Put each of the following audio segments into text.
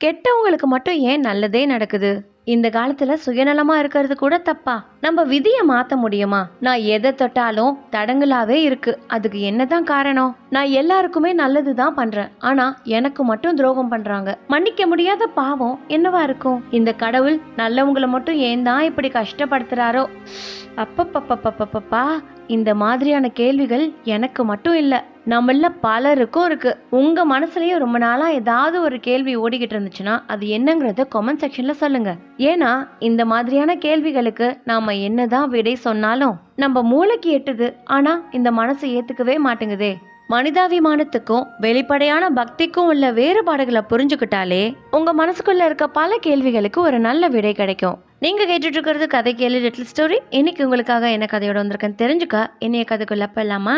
கெட்டவங்களுக்கு மட்டும் ஏன் நல்லதே நடக்குது இந்த காலத்துல சுயநலமா இருக்கிறது கூட தப்பா நம்ம விதியை மாத்த முடியுமா நான் எதை தொட்டாலும் தடங்களாவே இருக்கு அதுக்கு என்னதான் காரணம் நான் எல்லாருக்குமே நல்லது தான் பண்றேன் ஆனா எனக்கு மட்டும் துரோகம் பண்றாங்க மன்னிக்க முடியாத பாவம் என்னவா இருக்கும் இந்த கடவுள் நல்லவங்களை மட்டும் ஏன் தான் இப்படி கஷ்டப்படுத்துறாரோ அப்பப்பப்பப்பப்பப்பா இந்த மாதிரியான கேள்விகள் எனக்கு மட்டும் இல்லை நம்மள பலருக்கும் இருக்கு. உங்க மனசுலயும் ரொம்ப நாளா ஏதாவது ஒரு கேள்வி ஓடிக்கிட்டு இருந்துச்சுன்னா அது என்னங்கறத கமெண்ட் செக்ஷன்ல சொல்லுங்க. ஏன்னா இந்த மாதிரியான கேள்விகளுக்கு நாம என்னதான் விடை சொன்னாலும் நம்ம மூளைக்கு எட்டுது. ஆனா இந்த மனசு ஏத்துக்கவே மாட்டேங்குதே. மனிதாபிமானத்துக்கும் வெளிப்படையான பக்திக்கும் உள்ள வேறுபாடுகளை புரிஞ்சுக்கிட்டாலே உங்க மனசுக்குள்ள இருக்க பல கேள்விகளுக்கு ஒரு நல்ல விடை கிடைக்கும். நீங்கள் கேட்டுட்டு இருக்கிறது கதை கேளு லிட்டில் ஸ்டோரி. இன்னைக்கு உங்களுக்காக என்ன கதையோட வந்திருக்கேன்னு தெரிஞ்சுக்க என்னைய கதைக்குள்ள போயிடலாமா?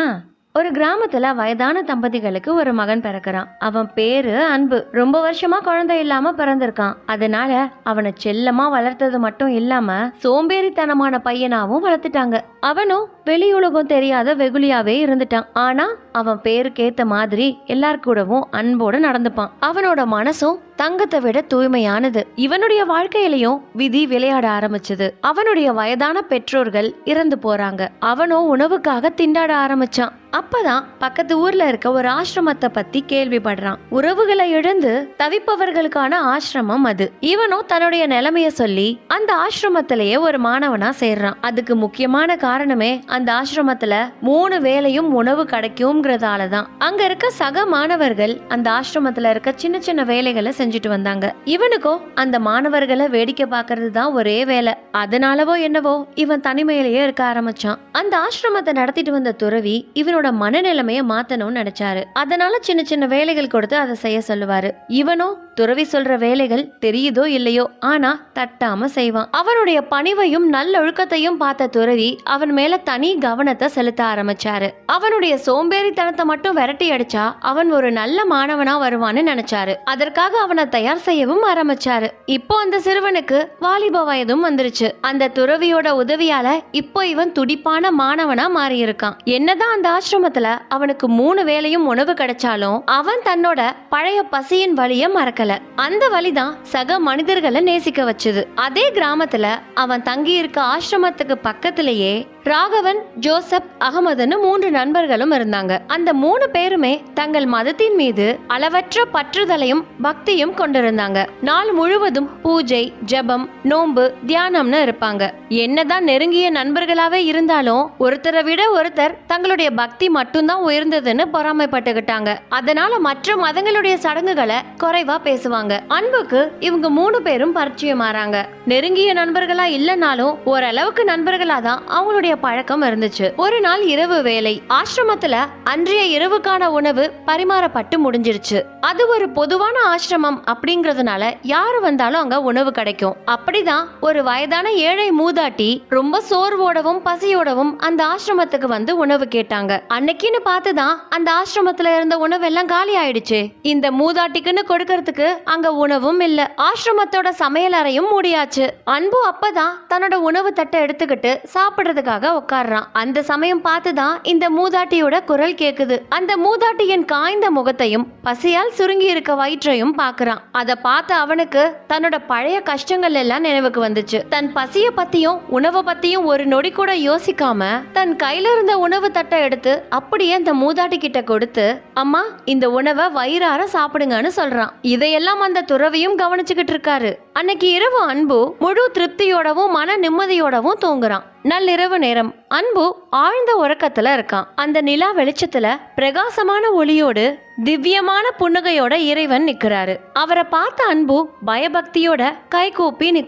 ஒரு கிராமத்தில் வயதான தம்பதிகளுக்கு ஒரு மகன் பிறக்கிறான். அவன் பேரு அன்பு. ரொம்ப வருஷமா குழந்தை இல்லாம பிறந்திருக்கான். அதனால அவனை செல்லமா வளர்த்தது மட்டும் இல்லாம சோம்பேறித்தனமான பையனாவும் வளர்த்துட்டாங்க. அவனும் வெளியுலகம் தெரியாத வெகுளியாவே இருந்துட்டான். ஆனா அவன் பேருக்கேத்த மாதிரி எல்லார் கூடவும் அன்போட நடந்துப்பான். அவனோட மனசும் தங்கத்தை விட தூய்மையானது. இவனுடைய வாழ்க்கையிலையும் விதி விளையாட ஆரம்பிச்சது. அவனுடைய வயதான பெற்றோர்கள் இறந்து போறாங்க. அவனும் உணவுக்காக திண்டாட ஆரம்பிச்சான். அப்பதான் பக்கத்து ஊர்ல இருக்க ஒரு ஆசிரமத்தை பத்தி கேள்விப்படுறான். உறவுகளை இழந்து தவிப்பவர்களுக்கான ஆசிரமம் அது. இவனும் தன்னுடைய நிலைமைய சொல்லி அந்த ஆசிரமத்திலேயே ஒரு மாணவனா சேர்றான். அதுக்கு முக்கியமான காரணமே அந்த ஆசிரமத்தில் மூணு வேலையும் உணவு கிடைக்கும்ங்கிறதால தான் அங்க இருக்க சக மாணவர்கள் அந்த ஆசிரமத்தில் இருக்க சின்ன சின்ன வேலைகளை செஞ்சுட்டு வந்தாங்க. இவனுக்கோ அந்த மாணவர்களை வேடிக்கை பார்க்கறது தான் ஒரே வேலை. அதனாலவோ என்னவோ இவன் தனிமையிலேயே இருக்க ஆரம்பிச்சான். அந்த ஆசிரமத்தை நடத்திட்டு வந்த துறவி இவனோட மனநிலைமையை மாத்தணும்னு நினைச்சாரு. அதனால சின்ன சின்ன வேலைகள் கொடுத்து அதை செய்ய சொல்லுவாரு. இவனும் துறவி சொல்ற வேலைகள் தெரியுதோ இல்லையோ ஆனா தட்டாம செய்வான். அவனுடைய பணிவையும் நல்லொழுக்கத்தையும் பார்த்த துறவி அவன் மேல தனி கவனத்தை செலுத்த ஆரம்பிச்சாரு. அவனுடைய சோம்பேறித்தனத்தை மட்டும் விரட்டி அடிச்சா அவன் ஒரு நல்ல மாணவனா வருவான்னு நினைச்சாரு. அதற்காக அவனை தயார் செய்யவும் ஆரம்பிச்சாரு. இப்போ அந்த சிறுவனுக்கு வாலிப வயதும் வந்துருச்சு. அந்த துறவியோட உதவியால இப்போ இவன் துடிப்பான மாணவனா மாறி இருக்கான் என்னதான் அந்த ஆசிரமத்துல அவனுக்கு மூணு வேளையும் உணவு கிடைச்சாலும் அவன் தன்னோட பழைய பசியின் வழிய மறக்கல அந்த வழிதான் சக மனிதர்களை நேசிக்க வச்சது. அதே கிராமத்துல அவன் தங்கி இருக்க ஆசிரமத்துக்கு பக்கத்திலேயே ராகவன் ஜோசப் அகமதுன்னு மூன்று நண்பர்களும் இருந்தாங்க. அந்த மூணு பேருமே தங்கள் மதத்தின் மீது அளவற்ற பற்றுதலையும் பக்தியும் கொண்டிருந்தாங்க. நாள் முழுவதும் பூஜை ஜெபம் நோன்பு தியானம்னு இருப்பாங்க. என்னதான் நெருங்கிய நண்பர்களாவே இருந்தாலும் ஒருத்தரை விட ஒருத்தர் தங்களுடைய பக்தி மட்டும்தான் உயர்ந்ததுன்னு பொறாமைப்பட்டுக்கிட்டாங்க. அதனால மற்ற மதங்களுடைய சடங்குகளை குறைவா பேசுவாங்க. அன்புக்கு இவங்க மூணு பேரும் பரிச்சயமாறாங்க. நெருங்கிய நண்பர்களா இல்லைனாலும் ஓரளவுக்கு நண்பர்களா தான் அவங்களுடைய பழக்கம் இருந்துச்சு. ஒரு நாள் இரவு வேலை ஆசிரமத்துல அன்றைய இரவுக்கான உணவு பரிமாறப்பட்டு முடிஞ்சிருச்சு. அது ஒரு பொதுவான ஆசிரமம் அப்படிங்கறதுனால யாரு வந்தாலும் அங்க உணவு கிடைக்கும். அப்படிதான் ஒரு வயதான ஏழை மூதாட்டி ரொம்ப சோர்வோடவும் பசியோடவும் அந்த ஆசிரமத்துக்கு வந்து உணவு கேட்டாங்க. அன்னைக்குன்னு பார்த்துதான் அந்த ஆசிரமத்துல இருந்த உணவு எல்லாம் காலி ஆயிடுச்சு. இந்த மூதாட்டிக்குன்னு கொடுக்கறதுக்கு அங்க உணவும் இல்ல. ஆசிரமத்தோட சமையல் அறையும் மூடியாச்சு. அன்பு அப்பதான் தன்னோட உணவு தட்டை எடுத்துக்கிட்டு சாப்பிடுறதுக்காக உட்கார்றான். அந்த சமயம் பார்த்து தான் இந்த மூதாட்டியோட குரல் கேக்குது. அந்த மூதாட்டியின் காய்ந்த முகத்தையும் பசியால் சுருங்கி இருக்க வயிற்றையும் பார்க்குறான். அதை பார்த்த அவனுக்கு தன்னோட பழைய கஷ்டங்கள் எல்லாம் நினைவுக்கு வந்துச்சு. தன் பசிய பத்தியும் உணவை பத்தியும் ஒரு நொடி கூட யோசிக்காம தன் கையில இருந்த உணவு தட்டை எடுத்து அப்படியே அந்த மூதாட்டி கிட்ட கொடுத்து அம்மா இந்த உணவை வயிறார சாப்பிடுங்கன்னு சொல்றான். இதையெல்லாம் அந்த துறவியும் கவனிச்சுக்கிட்டு இருக்காரு. அன்னைக்கு இரவு அன்பு முழு திருப்தியோடவும் மன நிம்மதியோடவும் தூங்குறான். நள்ளிரவு நேரம். அன்பு ஆழ்ந்த உறக்கத்தில் இருக்கான். அந்த நிலா வெளிச்சத்தில் பிரகாசமான ஒளியோடு திவ்யமான புன்னகையோட இறைவன் நிற்கிறாரு அவரை பார்த்த அன்பு பயபக்தியோட கை கூப்பி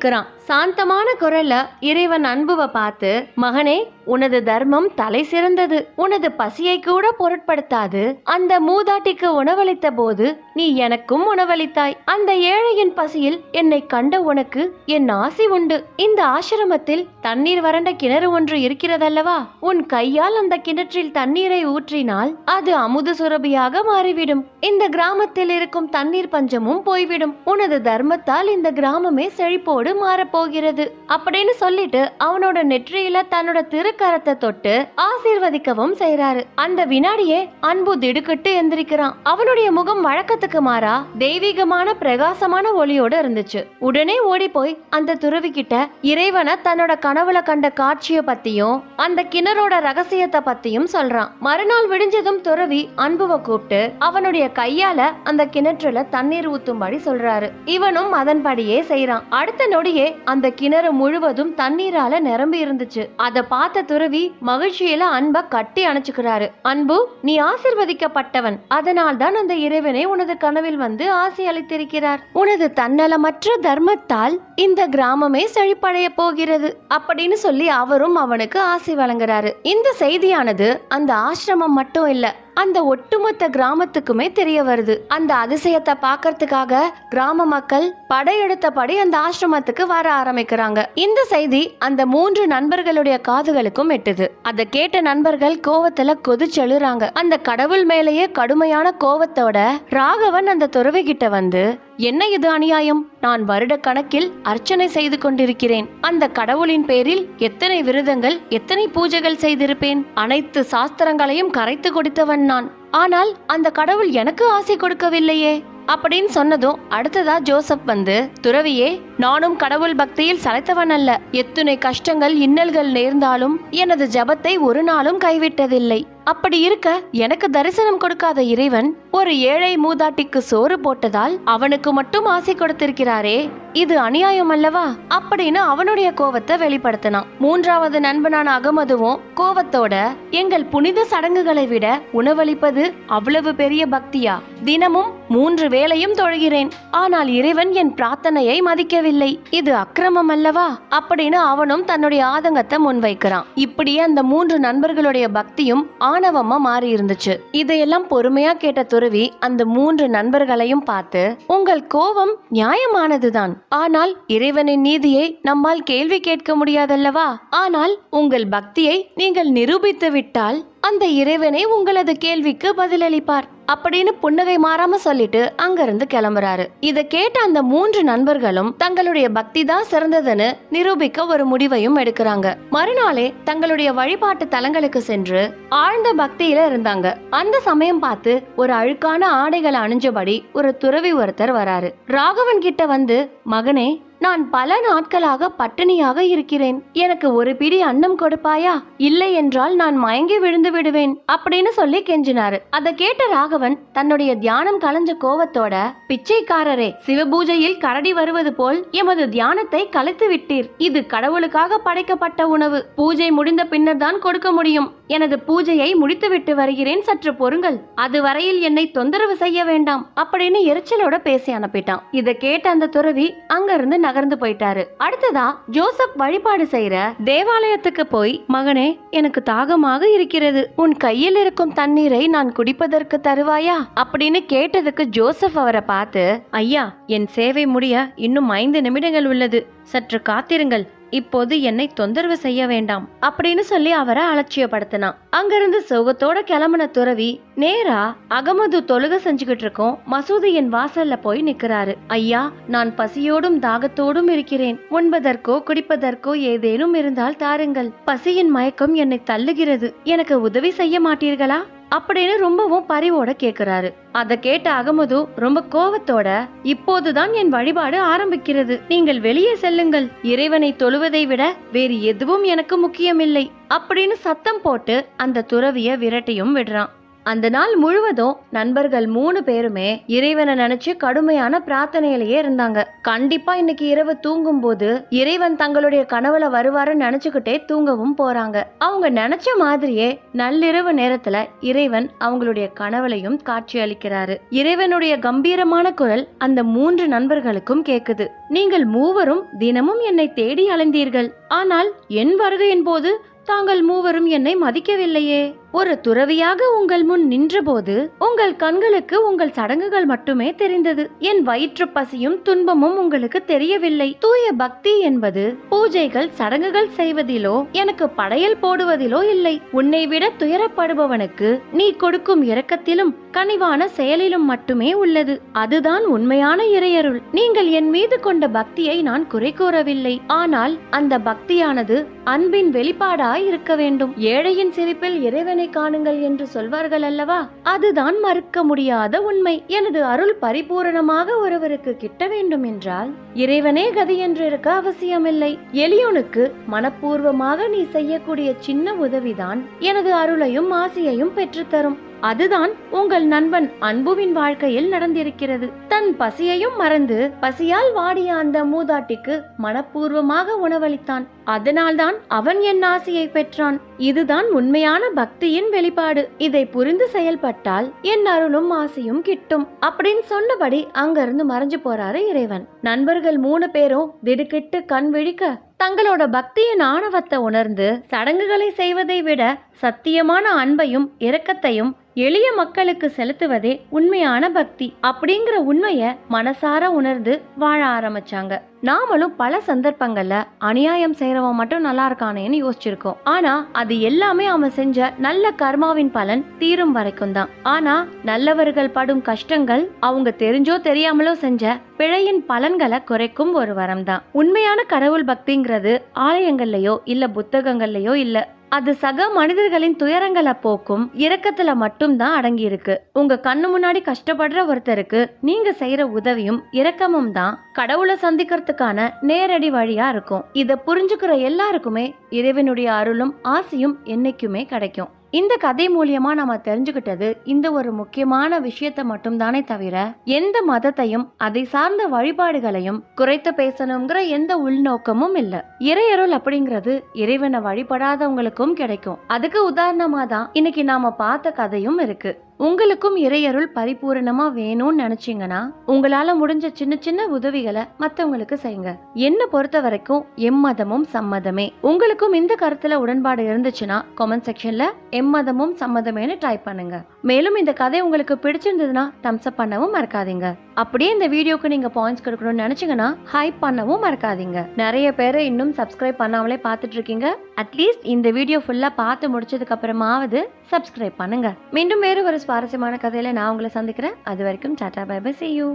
சாந்தமான குரல்ல இறைவன் அன்புவை பார்த்து மகனே உனது தர்மம் தலை சிறந்தது. உனது பசியை கூட பொருட்படுத்தாது. அந்த மூதாட்டிக்கு உணவளித்த போது நீ எனக்கும் உணவளித்தாய். அந்த ஏழையின் பசியில் என்னை கண்ட உனக்கு என் ஆசி உண்டு. இந்த ஆசிரமத்தில் தண்ணீர் வறண்ட கிணறு ஒன்று இருக்கிறதல்லவா? உன் கையால் அந்த கிணற்றில் தண்ணீரை ஊற்றினால் அது அமுது சுரபியாக மாறிவிடும். இந்த கிராமத்தில் இருக்கும் தண்ணீர் பஞ்சமும் போய்விடும். உனது தர்மத்தால் இந்த கிராமமே செழிப்போடு மாறப்போகிறது. போகிறது அப்படின்னு சொல்லிட்டு அவனோட நெற்றியில தன்னோட திரு திருக்கரத்தை தொட்டு ஆசீர்வதிக்கவும் செய்யறாரு அந்த வினாடியே அன்பு திடுக்கிட்டு எந்திரிக்கிறான். அவனுடைய முகம் வழக்கத்துக்கு மாறா தெய்வீகமான பிரகாசமான ஒளியோடு இருந்துச்சு. உடனே ஓடி போய் அந்த துறவி கிட்ட இறைவனை தன்னோட கனவுல கண்ட காட்சிய பத்தியும் அந்த கிணறோட ரகசியத்தை பத்தியும் சொல்றான். மறுநாள் விடிஞ்சதும் துறவி அன்புவை கூப்பிட்டு அவனுடைய கையால அந்த கிணற்றுல தண்ணீர் ஊத்தும்படி சொல்றாரு. இவனும் அதன்படியே செய்யறான் அடுத்த நொடியே அந்த கிணறு முழுவதும் தண்ணீரால நிரம்பி இருந்துச்சு. அதை பார்த்த துறவி மகிழ்ச்சியில அன்பை கட்டி அணைச்சுக்கிறாரு. அன்பு நீ ஆசிர்வதிக்கப்பட்டவன். அதனால் தான் அந்த இறைவனை உனது கனவில் வந்து ஆசை அளித்திருக்கிறார். உனது தன்னலமற்ற தர்மத்தால் இந்த கிராமமே செழிப்படைய போகிறது. அப்படின்னு சொல்லி அவரும் அவனுக்கு ஆசை வழங்குறாரு. இந்த செய்தியானது அந்த ஆசிரமம் மட்டும் இல்ல அந்த ஒட்டுமொத்த கிராமத்துக்குமே தெரிய வருது. அந்த அதிசயத்தை பார்க்கறதுக்காக கிராம மக்கள் படையெடுத்தபடி அந்த ஆசிரமத்துக்கு வர ஆரம்பிக்கிறாங்க. இந்த செய்தி அந்த மூன்று நண்பர்களுடைய காதுகளுக்கும் எட்டுது. அதை கேட்ட நண்பர்கள் கோவத்துல கொதிச்செழுறாங்க அந்த கடவுள் மேலேயே கடுமையான கோவத்தோட ராகவன் அந்த துறவி கிட்ட வந்து என்ன இது அநியாயம்? நான் வருட கணக்கில் அர்ச்சனை செய்து கொண்டிருக்கிறேன். அந்த கடவுளின் பேரில் எத்தனை விரதங்கள் எத்தனை பூஜைகள் செய்திருப்பேன். அனைத்து சாஸ்திரங்களையும் கரைத்து கொடுத்தவன் நான். ஆனால் அந்த கடவுள் எனக்கு ஆசை கொடுக்கவில்லையே. அப்படின்னு சொன்னதும் அடுத்ததா ஜோசப் வந்து துறவியே நானும் கடவுள் பக்தியில் சளைத்தவன் அல்ல. எத்துணை கஷ்டங்கள் இன்னல்கள் நேர்ந்தாலும் எனது ஜபத்தை ஒரு நாளும் கைவிட்டதில்லை. அப்படி இருக்க எனக்கு தரிசனம் கொடுக்காத இறைவன் ஒரு ஏழை மூதாட்டிக்கு சோறு போட்டதால் அவனுக்கு மட்டும் ஆசை கொடுத்திருக்கிறாரே. இது அநியாயம் அல்லவா? அப்படின்னு அவனுடைய கோவத்தை வெளிப்படுத்தினான். மூன்றாவது நண்பனான அகமதுவும் கோவத்தோட எங்கள் புனித சடங்குகளை விட உணவளிப்பது அவ்வளவு பெரிய பக்தியா? தினமும் மூன்று வேளையும் தொழுகிறேன். ஆனால் இறைவன் என் பிரார்த்தனையை மதிக்கவில்லை. இது அக்கிரமம் அல்லவா? அப்படின்னு அவனும் தன்னுடைய ஆதங்கத்தை முன்வைக்கிறான். இப்படியே அந்த மூன்று நண்பர்களுடைய பக்தியும் ஆணவமா மாறி இருந்துச்சு. இதையெல்லாம் பொறுமையா கேட்ட துறவி அந்த மூன்று நண்பர்களையும் பார்த்து உங்கள் கோபம் நியாயமானதுதான். ஆனால் இறைவனின் நீதியை நம்மால் கேள்வி கேட்க முடியாதல்லவா? ஆனால் உங்கள் பக்தியை நீங்கள் நிரூபித்து விட்டால் அந்த இறைவனே உங்களது கேள்விக்கு பதிலளிப்பார். அப்படின்னு புன்னகை மாறாம சொல்லிட்டு அங்கிருந்து கிளம்புறாரு. இத கேட்ட அந்த மூன்று நண்பர்களும் தங்களுடைய பக்தி தான் சிறந்ததுன்னு நிரூபிக்க ஒரு முடிவையும் எடுக்கிறாங்க. மறுநாளே தங்களுடைய வழிபாட்டு தலங்களுக்கு சென்று ஆழ்ந்த பக்தியில இருந்தாங்க. அந்த சமயம் பார்த்து ஒரு அழுக்கான ஆடைகளை அணிஞ்சபடி ஒரு துறவி ஒருத்தர் வராரு. ராகவன் கிட்ட வந்து மகனே நான் பல நாட்களாக பட்டினியாக இருக்கிறேன். எனக்கு ஒரு பிடி அன்னம் கொடுப்பாயா? இல்லை என்றால் நான் மயங்கி விழுந்து விடுவேன் அப்படின்னு சொல்லி கெஞ்சினாரு. அதை கேட்ட ராகவன் தன்னுடைய தியானம் கலைஞ்ச கோவத்தோட பிச்சைக்காரரே சிவபூஜையில் கரடி வருவது போல் எமது தியானத்தை கலைத்து விட்டீர். இது கடவுளுக்காக படைக்கப்பட்ட உணவு. பூஜை முடிந்த பின்னர் தான் கொடுக்க முடியும். எனது பூஜையை முடித்துவிட்டு வருகிறேன் சற்று பொறுங்கள். அதுவரையில் என்னை தொந்தரவு செய்ய வேண்டாம் அப்படின்னு எரிச்சலோட பேசி அனுப்பிட்டான். இதை கேட்ட அந்த துறவி அங்கிருந்து நகர்ந்து போயிட்டாரு. அடுத்ததா ஜோசப் வழிபாடு செய்யற தேவாலயத்துக்கு போய் மகனே எனக்கு தாகமாக இருக்கிறது. உன் கையில் இருக்கும் தண்ணீரை நான் குடிப்பதற்கு தருவாயா? அப்படின்னு கேட்டதுக்கு ஜோசப் அவரை பார்த்து ஐயா என் சேவை முடிய இன்னும் ஐந்து நிமிடங்கள் உள்ளது. சற்று காத்திருங்கள். இப்போது என்னை தொந்தரவு செய்ய வேண்டாம் அப்படின்னு சொல்லி அவரை அலட்சியப்படுத்தினான். அங்கிருந்து சோகத்தோட கிளம்பின துறவி நேரா அகமது தொழுக செஞ்சுக்கிட்டு இருக்கோம். மசூதியின் வாசல்ல போய் நிக்கிறாரு. ஐயா நான் பசியோடும் தாகத்தோடும் இருக்கிறேன். உண்பதற்கோ குடிப்பதற்கோ ஏதேனும் இருந்தால் தாருங்கள். பசியின் மயக்கம் என்னை தள்ளுகிறது. எனக்கு உதவி செய்ய மாட்டீர்களா? அப்படின்னு ரொம்பவும் பரிவோட கேக்குறாரு. அத கேட்ட அகமது ரொம்ப கோவத்தோட இப்போதுதான் என் வழிபாடு ஆரம்பிக்கிறது. நீங்கள் வெளியே செல்லுங்கள். இறைவனை தொழுவதை விட வேறு எதுவும் எனக்கு முக்கியமில்லை. அப்படின்னு சத்தம் போட்டு அந்த துறவிய விரட்டியும் விடுறான். அந்த நாள் முழுவதும் நண்பர்கள் மூணு பேருமே இறைவனை நினைச்சு கடுமையான பிரார்த்தனையிலேயே இருந்தாங்க. கண்டிப்பா இன்னைக்கு இரவு தூங்கும் போது இறைவன் தங்களுடைய கனவுல வருவாருன்னு நினைச்சுக்கிட்டே தூங்கவும் போறாங்க. அவங்க நினைச்ச மாதிரியே நள்ளிரவு நேரத்துல இறைவன் அவங்களுடைய கனவுலையும் காட்சி அளிக்கிறாரு. இறைவனுடைய கம்பீரமான குரல் அந்த மூன்று நண்பர்களுக்கும் கேக்குது. நீங்கள் மூவரும் தினமும் என்னை தேடி அலைந்தீர்கள். ஆனால் என் வருகையின் போது தாங்கள் மூவரும் என்னை மதிக்கவில்லையே. ஒரு துறவியாக உங்கள் முன் நின்றபோது உங்கள் கண்களுக்கு உங்கள் சடங்குகள் மட்டுமே தெரிந்தது. என் வயிற்று பசியும் துன்பமும் உங்களுக்கு தெரியவில்லை. தூய பக்தி என்பது பூஜைகள் சடங்குகள் செய்வதிலோ எனக்கு படையல் போடுவதிலோ இல்லை. உன்னை விட துயரப்படுபவனுக்கு நீ கொடுக்கும் இரக்கத்திலும் கனிவான செயலிலும் மட்டுமே உள்ளது. அதுதான் உண்மையான இறையருள். நீங்கள் என் மீது கொண்ட பக்தியை நான் குறை கூறவில்லை. ஆனால் அந்த பக்தியானது அன்பின் வெளிப்பாடாய் இருக்க வேண்டும். ஏழையின் சிரிப்பில் இறைவனை காணுங்கள் என்று சொல்வார்கள் அல்லவா? அதுதான் மறுக்க முடியாத உண்மை. எனது அருள் பரிபூரணமாக ஒருவருக்கு கிட்ட வேண்டும் என்றால் இறைவனே கதி என்று இருக்க அவசியமில்லை. எளியோனுக்கு மனப்பூர்வமாக நீ செய்யக்கூடிய சின்ன உதவிதான் எனது அருளையும் ஆசையையும் பெற்றுத்தரும். அதுதான் உங்கள் நண்பன் அன்புவின் வாழ்க்கையில் நடந்திருக்கிறது. தன் பசியையும் மறந்து பசியால் வாடிய அந்த மூதாட்டிக்கு மனப்பூர்வமாக உணவளித்தான். அதனால்தான் அவன் என் ஆசையை பெற்றான். இதுதான் உண்மையான பக்தியின் வெளிப்பாடு. இதை புரிந்து செயல்பட்டால் என் அருளும் ஆசையும் கிட்டும். அப்படின்னு சொன்னபடி அங்கிருந்து மறைஞ்சு போறாரு இறைவன். நண்பர்கள் மூணு பேரும் திடுக்கிட்டு கண் விழிக்க தங்களோட பக்தியின் ஆணவத்தை உணர்ந்து சடங்குகளை செய்வதை விட சத்தியமான அன்பையும் இரக்கத்தையும் எளிய மக்களுக்கு செலுத்துவதே உண்மையான பக்தி அப்படிங்கிற உண்மைய மனசார உணர்ந்து வாழ ஆரம்பிச்சாங்க. நாமளும் பல சந்தர்ப்பங்கள்ல அநியாயம் செய்யறவன் மட்டும் நல்லா இருக்கானேன்னு யோசிச்சிருக்கோம். ஆனா அது எல்லாமே அவன் செஞ்ச நல்ல கர்மாவின் பலன் தீரும் வரைக்கும் தான். ஆனா நல்லவர்கள் படும் கஷ்டங்கள் அவங்க தெரிஞ்சோ தெரியாமலோ செஞ்ச பிழையின் பலன்களை குறைக்கும் ஒரு வரம் தான். உண்மையான கடவுள் பக்திங்கிறது ஆலயங்கள்லயோ இல்ல புத்தகங்கள்லயோ இல்ல அது சக மனிதர்களின் துயரங்களை போக்கும் இரக்கத்துல மட்டும்தான் அடங்கியிருக்கு. உங்க கண்ணு முன்னாடி கஷ்டப்படுற ஒருத்தருக்கு நீங்க செய்யற உதவியும் இரக்கமும் தான் கடவுளை சந்திக்கிறதுக்கான நேரடி வழியா இருக்கும். இதை புரிஞ்சுக்கிற எல்லாருக்குமே இறைவனுடைய அருளும் ஆசையும் என்னைக்குமே கிடைக்கும். இந்த கதை மூலியமா நம்ம தெரிஞ்சுக்கிட்டது இந்த ஒரு முக்கியமான விஷயத்த மட்டும்தானே தவிர எந்த மதத்தையும் அதை சார்ந்த வழிபாடுகளையும் குறைத்து பேசணுங்கிற எந்த உள்நோக்கமும் இல்ல. இறையருள் அப்படிங்கிறது இறைவனை வழிபடாதவங்களுக்கும் கிடைக்கும். அதுக்கு உதாரணமா தான் இன்னைக்கு நாம பார்த்த கதையும் இருக்கு. உங்களுக்கும் இறையருள் பரிபூரணமா வேணும்னு நினைச்சீங்கன்னா உங்களால முடிஞ்ச சின்ன சின்ன உதவிகளை மத்தவங்களுக்கு செய்யுங்க. என்ன பொறுத்த வரைக்கும் எம்மதமும் சம்மதமே உங்களுக்கும் இந்த கருத்துல உடன்பாடு இருந்துச்சுன்னா கமெண்ட் செக்ஷன்ல எம்மதமும் சம்மதமேனு டைப் பண்ணுங்க. மேலும் இந்த கதை உங்களுக்கு பிடிச்சிருந்ததுன்னா தம்ஸ் அப் பண்ணவும் மறக்காதீங்க. அப்படியே இந்த வீடியோக்கு நீங்கள் பாயிண்ட்ஸ் கொடுக்கணும்னு நினச்சிங்கன்னா ஹைப் பண்ணவும் மறக்காதீங்க. நிறைய பேர் இன்னும் சப்ஸ்கிரைப் பண்ணாமலே பார்த்துட்டு இருக்கீங்க. அட்லீஸ்ட் இந்த வீடியோ ஃபுல்லாக பார்த்து முடிச்சதுக்கு அப்புறமாவது சப்ஸ்கிரைப் பண்ணுங்க. மீண்டும் வேறு ஒரு சுவாரஸ்யமான கதையில நான் உங்களை சந்திக்கிறேன். அது வரைக்கும் tata bye bye see you